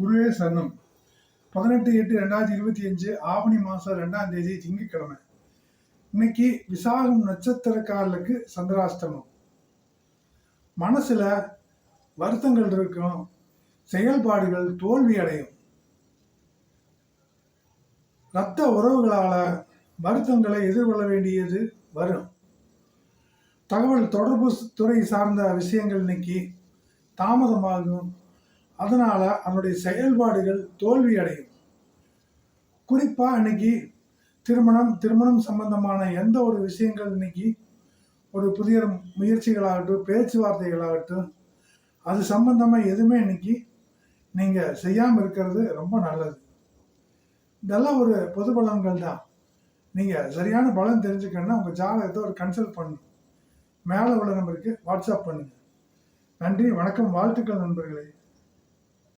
குருவே சரணம். பதினெட்டு எட்டு ரெண்டாயிரத்தி இருபத்தி அஞ்சு ஆவணி மாதம் ரெண்டாம் தேதி திங்கட்கிழமை. இன்னைக்கு விசாகம் நட்சத்திரக்காரர்களுக்கு சந்திராஷ்டமம். மனசுல வருத்தங்கள் இருக்கும் செயல்பாடுகள் தோல்வி அடையும். இரத்த உறவுகளால வருத்தங்களை எதிர்கொள்ள வேண்டியது வரும். தகவல் தொடர்பு துறை சார்ந்த விஷயங்கள் இன்னைக்கு தாமதமாகும். அதனால் அதனுடைய செயல்பாடுகள் தோல்வி அடையும் குறிப்பாக இன்னைக்கு திருமணம் திருமணம் சம்பந்தமான எந்த ஒரு விஷயங்கள் இன்னைக்கு ஒரு புதிய முயற்சிகளாகட்டும் பேச்சுவார்த்தைகளாகட்டும் அது சம்பந்தமாக எதுவுமே இன்னைக்கு நீங்கள் செய்யாமல் இருக்கிறது ரொம்ப நல்லது. இதெல்லாம் ஒரு பொது பலன்கள் தான். நீங்கள் சரியான பலன் தெரிஞ்சுக்கணும்னா உங்கள் ஜாதகத்தை ஒரு கன்சல்ட் பண்ணும் மேலே உள்ள நம்பருக்கு வாட்ஸ்அப் பண்ணுங்கள் நன்றி வணக்கம் வாழ்த்துக்கள் நண்பர்களே.